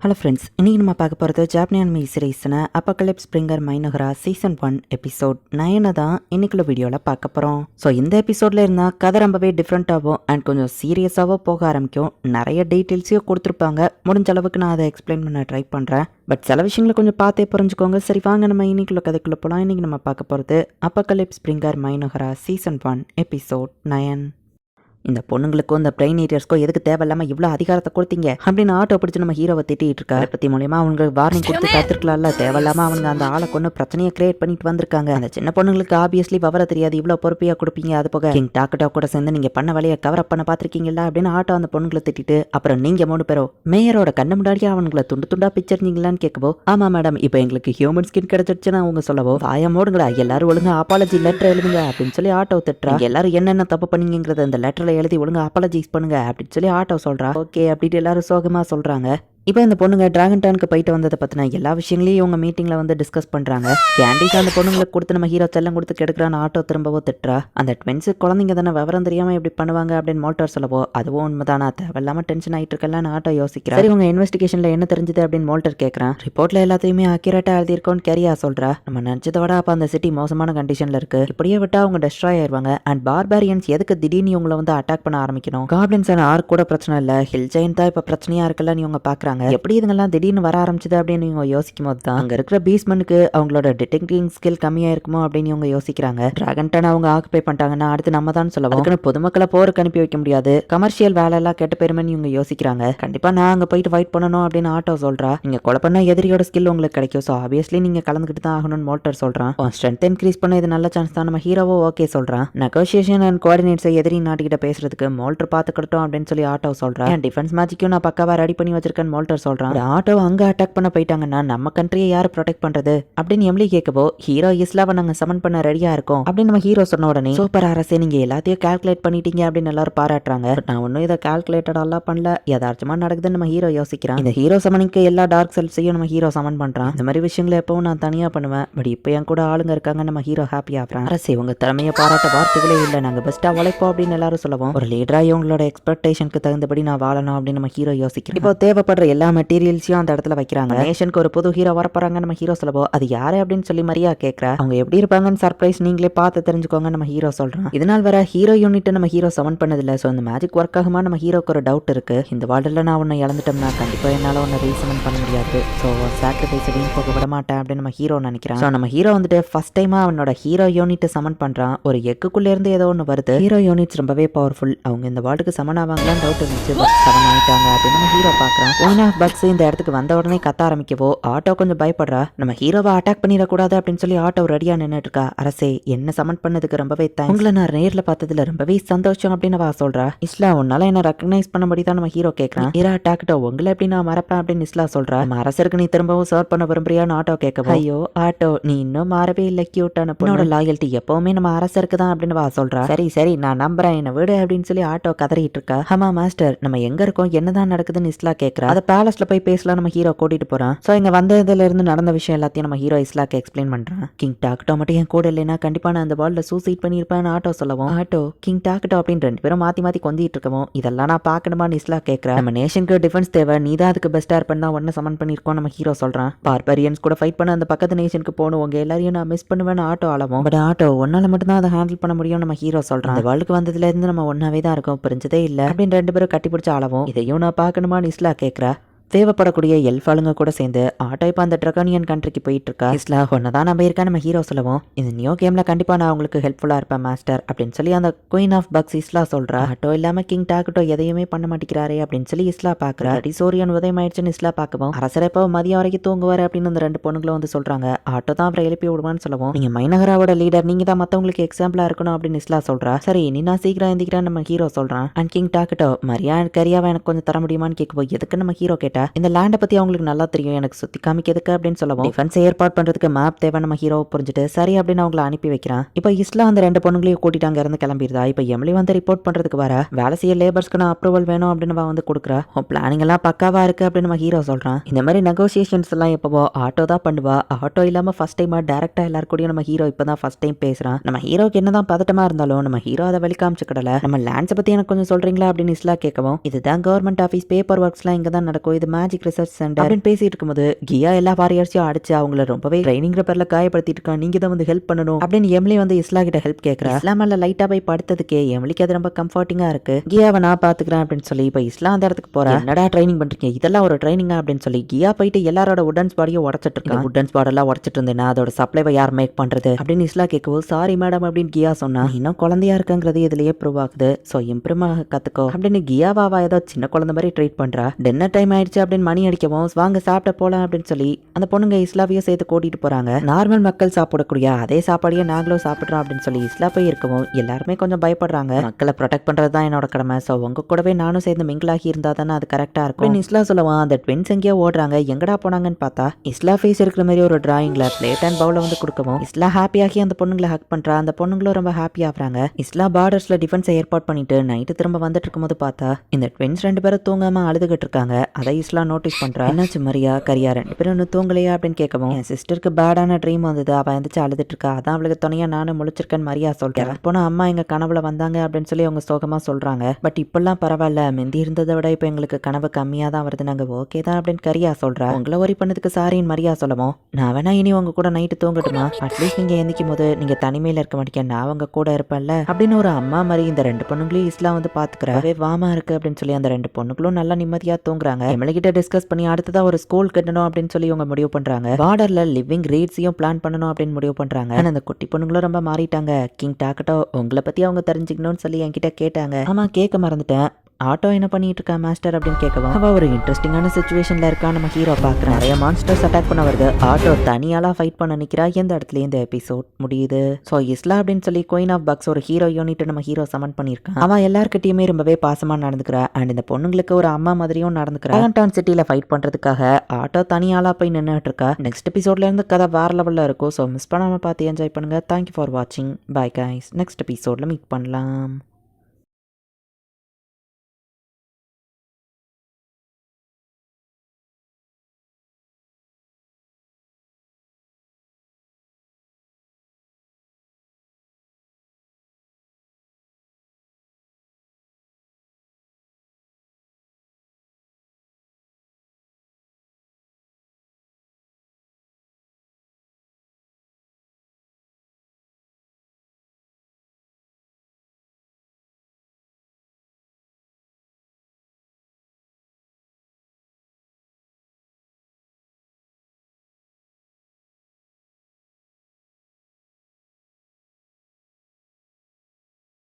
Hello friends இன்றைக்கி நம்ம பார்க்க போகிறது ஜாப்னியன் மீ சீரீஸ்னு apocalypse bringer Mynoghra season one episode நயனை தான் இன்னைக்குள்ள வீடியோவில் பார்க்க போகிறோம் ஸோ இந்த எபிசோடில் இருந்தால் கதை ரொம்பவே டிஃப்ரெண்ட்டாகவும் அண்ட் கொஞ்சம் சீரியஸாகவும் போக ஆரம்பிக்கும். நிறைய டீட்டெயில்ஸையும் கொடுத்துருப்பாங்க. முடிஞ்ச அளவுக்கு நான் அதை எக்ஸ்பிளைன் பண்ண ட்ரை பண்ணுறேன் பட் சில விஷயங்களை கொஞ்சம் பார்த்தே புரிஞ்சுக்கோங்க. சரி வாங்க நம்ம இன்னைக்குள்ள கதைக்குள்ளே போகலாம் இன்றைக்கி நம்ம பார்க்க போகிறது apocalypse bringer Mynoghra season one episode nine இந்த பொண்ணுங்களுக்கும் இந்த பிரெயின் ஏரியர்ஸ்க்கோ எதுக்கு தேவையில்லாம இவ்வளோ அதிகாரத்தை கொடுத்தீங்க? அப்படின்னு ஆட்டோ பிடிச்சு நம்ம ஹீரோவை திட்டிட்டு இருக்காரு. அதை பத்தி மூலியமா அவங்க வார்னிங் கொடுத்து தத்துருக்கலாம்ல தேவையில்லாம அவங்க அந்த ஆளை கொண்டு பிரச்சனையை கிரியேட் பண்ணிட்டு வந்திருக்காங்க. அந்த சின்ன பொண்ணுங்களுக்கு ஆப்வியஸ்லி விவர தெரியாது. இவ்வளோ பொறுப்பையா கொடுப்பீங்க அது போக. கிங் டாக்கட்டா கூட சேர்ந்து நீங்க பண்ண வேலையை கவர் அப் பண்ண பாத்திருக்கீங்களா அப்படின்னு ஆட்டோ அந்த பொண்ணுங்களை திட்டிட்டு அப்புறம் நீங்க மூணு பேரும் மேயரோட கண்ணு முன்னாடியே அவனுங்களை துண்டு துண்டா பிச்சரிஞ்சீங்களான்னு கேட்கவோ? ஆமா மேடம் இப்போ எங்களுக்கு ஹியூமன் ஸ்கின் கிடைச்சிருச்சுன்னு அவங்க சொல்லவோ? வாய மூடுங்களா? எல்லாரும் ஒழுங்கா அப்பாலஜி லெட்டர் எழுதுங்க அப்படின்னு சொல்லி ஆட்டோ திட்டுறா. எல்லாரும் என்னென்ன தப்பு பண்ணீங்கிறத அந்த லெட்டர்ல எழுதி ஒழுங்கா அப்பாலஜைஸ் பண்ணுங்க அப்படின்னு சொல்லி ஆட்டோ சொல்றா. ஓகே அப்படின்ட்டு எல்லாரும் சோகமா சொல்றாங்க. இப்போ இந்த பொண்ணுங்க டிராகன் டானுக்கு போயிட்டு வந்ததை பற்றின எல்லா விஷயங்களையும் இவங்க மீட்டிங்கில் வந்து டிஸ்கஸ் பண்ணுறாங்க கேண்டிஸ் அந்த பொண்ணுங்களுக்கு கொடுத்து நம்ம ஹீரோ செல்லம் கொடுத்து கெடுக்கிறான்னு ஆட்டோ திரும்பவோ திட்டுறா. அந்த ட்வென்ஸு குழந்தைங்க தானே விவரம் தெரியாமல் எப்படி பண்ணுவாங்க அப்படின்னு மோட்டார் சொல்லவோ அதுவும் உண்மைதானா? தேவையில்லாமல் டென்ஷன் ஆகிட்டு இருக்கலாம்னு ஆட்டோ யோசிக்கிறேன் சரி உங்க இன்வெஸ்டிகேஷனில் என்ன தெரிஞ்சது அப்படின்னு மோல்டர் கேட்குறான் ரிப்போர்ட்டில் எல்லாத்தையுமே அக்யூரேட்டாக எழுதியிருக்கோன்னு கேரியா சொல்கிறா நம்ம நினச்சதை விட அப்போ அந்த சிட்டி மோசமான கண்டிஷனில் இருக்கு. இப்படியே விட்டா அவங்க டெஸ்ட்ராய் ஆயிடுவாங்க அண்ட் பார்பாரியன்ஸ் எதுக்கு திடீர்னு இவங்களை வந்து அட்டாக் பண்ண ஆரம்பிக்கணும்? காப்ளின்ஸ் ஆர் கூட பிரச்சனை இல்லை. ஹில் ஜெயின் தான் இப்போ பிரச்சனையாக இருக்கலன்னு இவங்க பார்க்குறாங்க எப்படி இதுங்கெல்லாம் திடீர்னு வர ஆரம்பிச்சது அப்படின்னு இவங்க யோசிக்கும் போது தான். அங்கே இருக்கிற பீஸ்மனுக்கு அவங்களோட டிடெக்டிங் ஸ்கில் கம்மியாக இருக்குமோ அப்படின்னு இவங்க யோசிக்கிறாங்க. டிராகன் டன் அவங்க ஆக்குபை பண்ணிட்டாங்கன்னா அடுத்து நம்ம தான் சொல்லுவோம். அதுக்குன்னு பொதுமக்களை போருக்கு அனுப்பி வைக்க முடியாது. கமர்ஷியல் வேலை எல்லாம் கெட்ட பெருமைன்னு இவங்க யோசிக்கிறாங்க. கண்டிப்பா நான் அங்கே போயிட்டு ஃபைட் பண்ணணும் அப்படின்னு ஆட்டோ சொல்றா. நீங்க கொலை பண்ண எதிரியோட ஸ்கில் உங்களுக்கு கிடைக்கும். ஸோ ஆப்வியஸ்லி நீங்க கலந்துக்கிட்டு தான் ஆகணும்னு மோட்டர் சொல்றான். ஸ்ட்ரென்த் இன்க்ரீஸ் பண்ண இது நல்ல சான்ஸ் தான். நம்ம ஹீரோவோ ஓகே சொல்றான். நெகோசியேஷன் அண்ட் கோஆர்டினேட்ஸை எதிரி நாட்டுக்கிட்ட பேசுறதுக்கு மோல்டர் பார்த்துக்கிட்டோம் அப்படின்னு சொல்லி ஆட்டோ சொல்றேன் டிஃபென்ஸ் மேட்சிக்கும் நான் பக்காவா ரெடி பண்ணி வச்சிருக்கேன் மோல்டர் சொல்றான். ஆட்டோ அங்க அட்டாக் பண்ண போயிட்டாங்கன்னா நம்ம கண்ட்ரியை யார் ப்ரொடெக்ட் பண்றது? அப்படின்னு எம்லி கேட்கவோ ஹீரோ இஸ்லாவை நாங்க சமன் பண்ண ரெடியா இருக்கோம். அப்படின்னு நம்ம ஹீரோ சொன்ன உடனே சூப்பர் அரசே நீங்க எல்லாத்தையும் கால்குலேட் பண்ணிட்டீங்க அப்படின்னு எல்லாரும் பாராட்டுறாங்க. நான் ஒன்றும் இதை கால்குலேட்டடெல்லாம் பண்ணல. யதார்த்தமா நடக்குதுன்னு நம்ம ஹீரோ யோசிக்கிறான். இந்த ஹீரோ சமனிக்கு எல்லா டார்க் செல்ஸையும் நம்ம ஹீரோ சமன் பண்றான். இந்த மாதிரி விஷயங்களை எப்பவும் நான் தனியா பண்ணுவேன். பட் இப்போ என் கூட ஆளுங்க இருக்காங்க நம்ம ஹீரோ ஹாப்பி ஆகிறான். அரசே உங்க திறமையை பாராட்ட வார்த்தைகளே இல்லை. நாங்க பெஸ்டா உழைப்போம் அப்படின்னு எல்லாரும் சொல்லுவோம் ஒரு லீடரா இவங்களோட எக்ஸ்பெக்டேஷனுக்கு தகுந்தபடி நான் வாழணும் அப்படின்னு நம்ம ஹீரோ யோசிக்கிறேன். இப்போ தேவைப்படுற எல்லா மெட்டீரியல்ஸையும் அந்த இடத்துல வைக்கிறாங்க. நேஷனுக்கு ஒரு புது ஹீரோ வரப்போறாங்க நம்ம ஹீரோ சொல்லுவோம் அது யாரு அப்படின்னு சொல்லி மரியா கேட்கறா அவங்க எப்படி இருப்பாங்கன்னு சர்ப்ரைஸ் நீங்களே பார்த்து தெரிஞ்சுக்கோங்க நம்ம ஹீரோ சொல்றான். இதனால் வர ஹீரோ யூனிட் நம்ம ஹீரோ சமன் பண்ணதில்ல. ஸோ இந்த மேஜிக் ஒர்க் ஆகுமா? நம்ம ஹீரோக்கு ஒரு டவுட் இருக்கு. இந்த வார்டில் நான் உன்னை இழந்துட்டோம்னா கண்டிப்பா என்னால உன்னை ரீசமன் பண்ண முடியாது. ஸோ சாக்ரிஃபைஸ் வீண் போக விட மாட்டேன் அப்படின்னு நம்ம ஹீரோ நினைக்கிறான். ஸோ நம்ம ஹீரோ வந்துட்டு ஃபர்ஸ்ட் டைமா அவனோட ஹீரோ யூனிட் சமன் பண்றான். ஒரு எக்குக்குள்ள இருந்து ஏதோ ஒன்று வருது. ஹீரோ யூனிட்ஸ் ரொம்பவே பவர்ஃபுல் அவங்க இந்த வார்டுக்கு சமன் ஆவாங்களான்னு டவுட் இருந்துச்சு சமன் ஆயிட்டாங்க அப்படின்னு நம்ம ஹீரோ பார்க்குறான் ஆஃப் பக்ஸ் இந்த இடத்துக்கு வந்த உடனே கத்த ஆரம்பிக்கவோ ஆட்டோ கொஞ்சம் பயப்படுறா. நம்ம ஹீரோவை அட்டாக் பண்ணிடக்கூடாது அப்படின்னு சொல்லி ஆட்டோ ரெடியா நின்னுட்டு இருக்கா அரசே என்ன சமன் பண்ணதுக்கு ரொம்பவே தேங்க்ஸ் உங்களை நான் நேர்ல பார்த்ததுல ரொம்பவே சந்தோஷம் அப்படின்னு வா சொல்றா. இஸ்லா உன்னால என்ன ரெக்கக்னைஸ் பண்ணபடி தான் நம்ம ஹீரோ கேட்கறான் ஹீரா அட்டாக்டோ உங்களை எப்படி நான் மறப்பேன் அப்படின்னு இஸ்லா சொல்றா. நம்ம அரசருக்கு நீ திரும்பவும் சர்வ் பண்ண விரும்புறியான்னு ஆட்டோ கேட்கவும் ஐயோ ஆட்டோ நீ இன்னும் மாறவே இல்லை கியூட்டான பொண்ணோட லாயல்ட்டி எப்பவுமே நம்ம அரசருக்கு தான் அப்படின்னு வா சொல்றா. சரி சரி நான் நம்புறேன். என்ன விடு அப்படின்னு சொல்லி ஆட்டோ கதறிட்டு இருக்கா. ஆமா மாஸ்டர் நம்ம எங்க இருக்கோம்? என்னதான் நடக்குதுன்னு இஸ்லா கேட்கறா அதை பேலஸில் போய் பேசலாம் நம்ம ஹீரோ கூட்டிட்டு போகிறான் ஸோ இங்கே வந்ததுலேருந்து நடந்த விஷயம் எல்லாத்தையும் நம்ம ஹீரோ இஸ்லாக்கு எக்ஸ்பிளைன் பண்ணுறான் கிங் டாக்டோ மட்டும் என் கூட இல்லைன்னா கண்டிப்பாக நான் அந்த பால்ல சூசைட் பண்ணியிருப்பேன் ஆட்டோ சொல்லவும். ஆட்டோ கிங் டாக்டோ அப்படின்னு ரெண்டு பேரும் மாற்றி மாற்றி கொஞ்சிட்டு இருக்கவும் இதெல்லாம் நான் பார்க்கணுமான்னு இஸ்லா கேட்குறேன் நம்ம நேஷனுக்கு டிஃபென்ஸ் தேவை. நீ தான் அதுக்கு பெஸ்ட்டாக இருப்பேன் தான் ஒன்று சமன் பண்ணியிருக்கோம் நம்ம ஹீரோ சொல்கிறான் பார்பரியன்ஸ் கூட ஃபைட் பண்ண அந்த பக்கத்து நேஷனுக்கு போகணும். உங்கள் எல்லாரையும் நான் மிஸ் பண்ணுவேன் ஆட்டோ அளவும் பட் ஆட்டோ ஒன்னால் மட்டும் தான் அதை ஹேண்டில் பண்ண முடியும் நம்ம ஹீரோ சொல்கிறான் அந்த வேர்ல்டுக்கு வந்ததுலேருந்து நம்ம ஒன்றாவே தான் இருக்கோம். புரிஞ்சதே இல்லை. அப்படின்னு ரெண்டு பேரும் கட்டி பிடிச்ச அளவும் இதையும் நான் பார்க்கணுமான்னு இஸ்லா கேட்குறா தேவைப்படக்கூடிய எல்ஃபாளுங்க கூட சேர்ந்து ஆட்டோ இப்போ அந்த ட்ரகானியன் கண்ட்ரிக்கு போயிட்டு இருக்கா இஸ்லா ஒன்று தான் நம்ம இருக்கா நம்ம ஹீரோ சொல்லுவோம். இந்த நியூ கேம்ல கண்டிப்பா நான் உங்களுக்கு ஹெல்ப்ஃபுல்லா இருப்பேன் மாஸ்டர் அப்படின்னு சொல்லி அந்த குயின் ஆஃப் பக்ஸ் இஸ்லா சொல்றா. ஆட்டோ இல்லாம கிங் டாக்கட்டோ எதையுமே பண்ண மாட்டேங்கிறாரே அப்படின்னு சொல்லி இஸ்லா பாக்குறா. அடி சூரியன் உதயம் ஆயிடுச்சுன்னு இஸ்லா பார்க்கவும் அரசர் எப்போ மதியம் வரைக்கும் தூங்குவார் அப்படின்னு அந்த ரெண்டு பொண்ணுங்களும் வந்து சொல்றாங்க. ஆட்டோ தான் அவரை எழுப்பி விடுவான்னு சொல்லுவோம் நீங்க மைனகராவோட லீடர் நீங்க தான் மத்தவங்களுக்கு எக்ஸாம்பிளா இருக்கணும் அப்படின்னு இஸ்லா சொல்றா. சரி நீ நான் சீக்கிரம் எந்திக்கிறேன் நம்ம ஹீரோ சொல்றான். அண்ட் கிங் டாக்கட்டோ மரியா கரியாவை எனக்கு கொஞ்சம் தர முடியுமான்னு கேட்கும்போது எதுக்கு நம்ம ஹீரோ கிட்ட இந்த லேண்டை பத்தி அவங்களுக்கு நல்லா தெரியும் எனக்கு சுத்தி காமிக்கிறதுக்கு அப்படின்னு சொல்லவும் டிஃபென்ஸ் ஏற்பாடு பண்றதுக்கு மேப் தேவை நம்ம ஹீரோ புரிஞ்சுட்டு சரி அப்படின்னு அவங்கள அனுப்பி வைக்கிறான். இப்போ இஸ்லா அந்த ரெண்டு பொண்ணுங்களையும் கூட்டிட்டு அங்க இருந்து கிளம்பிடுதா? இப்போ எம்லி வந்து ரிப்போர்ட் பண்றதுக்கு வர. வேலை செய்ய லேபர்ஸ்க்கு நான் அப்ரூவல் வேணும் அப்படின்னு வந்து கொடுக்குறா. உன் பிளானிங் எல்லாம் பக்காவா இருக்கு அப்படின்னு நம்ம ஹீரோ சொல்றான். இந்த மாதிரி நெகோசியேஷன்ஸ் எல்லாம் எப்பவோ ஆட்டோ தான் பண்ணுவா. ஆட்டோ இல்லாம ஃபர்ஸ்ட் டைமா டேரக்டா எல்லாரும் கூடயும் நம்ம ஹீரோ இப்பதான் ஃபர்ஸ்ட் டைம் பேசுறான். நம்ம ஹீரோக்கு என்னதான் பதட்டமா இருந்தாலும் நம்ம ஹீரோ அதை வெளிக்காமிச்சுக்கிடல நம்ம லேண்ட்ஸை பத்தி எனக்கு கொஞ்சம் சொல்றீங்களா அப்படின்னு இஸ்லா கேட்கவும் இதுதான் கவர்மெண்ட் ஆஃபீஸ் பேப்பர் ஒர்க்ஸ்லாம் இங்கதான் நடக்கும். இது இது மேஜிக் ரிசர்ச் சென்டர் அப்படின்னு பேசிட்டு இருக்கும்போது கியா எல்லா வாரியர்ஸையும் அடிச்சு அவங்கள ரொம்பவே ட்ரைனிங் பேர்ல காயப்படுத்திட்டு இருக்கா நீங்க தான் வந்து ஹெல்ப் பண்ணணும் அப்படின்னு எம்லி வந்து இஸ்லா கிட்ட ஹெல்ப் கேட்கறா இஸ்லா மேல லைட்டா போய் படுத்ததுக்கே எம்லிக்கு அது ரொம்ப கம்ஃபர்டிங்கா இருக்கு. கியாவை நான் பாத்துக்கிறேன் அப்படின்னு சொல்லி இப்ப இஸ்லா அந்த இடத்துக்கு போறா. என்னடா ட்ரைனிங் பண்றீங்க? இதெல்லாம் ஒரு ட்ரைனிங்கா அப்படின்னு சொல்லி கியா போயிட்டு எல்லாரோட உடன்ஸ் பாடியும் உடச்சிட்டு இருக்கா. உடன்ஸ் பாடெல்லாம் உடச்சிட்டு இருந்தேன்னா அதோட சப்ளைவை யார் மேக் பண்றது? அப்படின்னு இஸ்லா கேட்கவும் சாரி மேடம் அப்படின்னு கியா சொன்னா இன்னும் குழந்தையா இருக்குங்கிறது இதுலயே ப்ரூவ் ஆகுது? ஸோ இம்ப்ரூவ் ஆக கத்துக்கோ. அப்படின்னு கியாவாவா ஏதோ சின்ன குழந்தை மாதிரி ட்ரீட் பண்றா. டின்னர் டைம் ஆயிடுச்சு அப்படின்னு மணி அடிக்கவும் வாங்க சாப்பிட போலாம் அப்படின்னு சொல்லி அந்த பொண்ணுங்க இஸ்லாவையும் சேர்த்து கூட்டிட்டு போறாங்க. நார்மல் மக்கள் சாப்பிடக்கூடிய அதே சாப்பாடையே நாங்களும் சாப்பிடுறோம் அப்படின்னு சொல்லி இஸ்லா போய் இருக்கவும் எல்லாருமே கொஞ்சம் பயப்படுறாங்க. மக்களை ப்ரொடெக்ட் பண்றது தான் என்னோட கடமை. ஸோ உங்க கூடவே நானும் சேர்ந்து மிங்கிளாகி இருந்தா தானே அது கரெக்டா இருக்கும்? இஸ்லா சொல்லுவான் அந்த ட்வின்ஸ் எங்கேயோ ஓடுறாங்க. எங்கடா போனாங்கன்னு பார்த்தா இஸ்லா ஃபேஸ் இருக்கிற மாதிரி ஒரு டிராயிங்ல பிளேட் அண்ட் பவுல வந்து கொடுக்கவும் இஸ்லா ஹாப்பியாகி அந்த பொண்ணுங்களை ஹக் பண்றா. அந்த பொண்ணுங்களும் ரொம்ப ஹாப்பி ஆகுறாங்க. இஸ்லா பார்டர்ஸ்ல டிஃபென்ஸ் ஏற்பாடு பண்ணிட்டு நைட்டு திரும்ப வந்துட்டு இருக்கும்போது பார்த்தா இந்த ட்வின்ஸ் ரெண்டு பேரும் தூங்காம அழுதுகிட்டு இருக்காங்க. அதை இஸ்லா நோட்டீஸ் பண்றா? என்னாச்சு மரியா? கரியா ரெண்டு பேரும் இன்னும் தூங்கலையா அப்படின்னு கேட்கவும் என் சிஸ்டருக்கு பேடான ட்ரீம் வந்தது. அவ எந்திரிச்சு அழுதுட்டு இருக்கா அதான் அவளுக்கு துணையா நானும் முழிச்சிருக்கேன்னு மரியா சொல்றேன் போனா அம்மா எங்க கனவுல வந்தாங்க அப்படின்னு சொல்லி அவங்க சோகமா சொல்றாங்க. பட் இப்பெல்லாம் பரவாயில்ல. முந்தி இருந்ததை விட இப்போ எங்களுக்கு கனவு கம்மியா தான் வருது. நாங்க ஓகே தான் அப்படின்னு கரியா சொல்றா. உங்களை ஒரி பண்ணதுக்கு சாரின்னு மரியா சொல்லவும் நான் வேணா இனி உங்க கூட நைட்டு தூங்கட்டுமா? அட்லீஸ்ட் நீங்க எந்திக்கும் போது நீங்க தனிமையில இருக்க மாட்டீங்க. நான் உங்க கூட இருப்பேன்ல அப்படின்னு ஒரு அம்மா மாதிரி இந்த ரெண்டு பொண்ணுங்களையும் இஸ்லாம் வந்து பாத்துக்கிறாவே வாமா இருக்கு அப்படின்னு சொல்லி அந்த ரெண்டு பொண்ணுங்களும் நல்லா நிம்மதியா தூங்குறாங்க. எம்எல்ஏ கிட்ட டிஸ்கஸ் பண்ணி அடுத்ததா ஒரு ஸ்கூல் கட்டணும் அப்படின்னு சொல்லி இவங்க முடிவு பண்றாங்க. பார்டர்ல லிவிங் ரேட்ஸையும் பிளான் பண்ணணும் அப்படின்னு முடிவு பண்றாங்க. ஆனா அந்த குட்டி பொண்ணுங்களும் ரொம்ப மாறிட்டாங்க. கிங் டாக்கட்டோ உங்களை பத்தி அவங்க தெரிஞ்சுக்கணும்னு சொல்லி என்கிட்ட கேட்டாங்க. ஆமா கேட்க மறந்துட்டேன். ஆட்டோ என்ன பண்ணிட்டு இருக்கா மாஸ்டர் அப்படின்னு கேட்கவும் அவ ஒரு இன்ட்ரெஸ்டிங்கான சுச்சுவேஷன்ல இருக்கா நம்ம ஹீரோ பாக்குறேன் நிறைய மான்ஸ்டர்ஸ் அட்டாக் பண்ண வருது ஆட்டோ தனியாலா ஃபைட் பண்ண நிக்கிறா. எந்த இடத்துல இந்த எபிசோட் முடியுது? ஸோ இஸ்லா அப்படின்னு சொல்லி குயின் ஆஃப் பக்ஸ் ஒரு ஹீரோ யூனிட் நம்ம ஹீரோ சமன் பண்ணியிருக்கான் அவன் எல்லார்கிட்டயுமே ரொம்பவே பாசமா நடந்துக்கிறா. அண்ட் இந்த பொண்ணுங்களுக்கு ஒரு அம்மா மாதிரியும் நடந்துக்கிறா. டவுன் சிட்டில ஃபைட் பண்றதுக்காக ஆட்டோ தனியாலா போய் நின்றுட்டு இருக்கா நெக்ஸ்ட் எபிசோட்ல இருந்து கதை வேற லெவல்ல இருக்கும். ஸோ மிஸ் பண்ணாம பார்த்து என்ஜாய் பண்ணுங்க. தேங்க்யூ ஃபார் வாட்சிங் பை கைஸ் நெக்ஸ்ட் எபிசோட்ல மீட் பண்ணலாம்.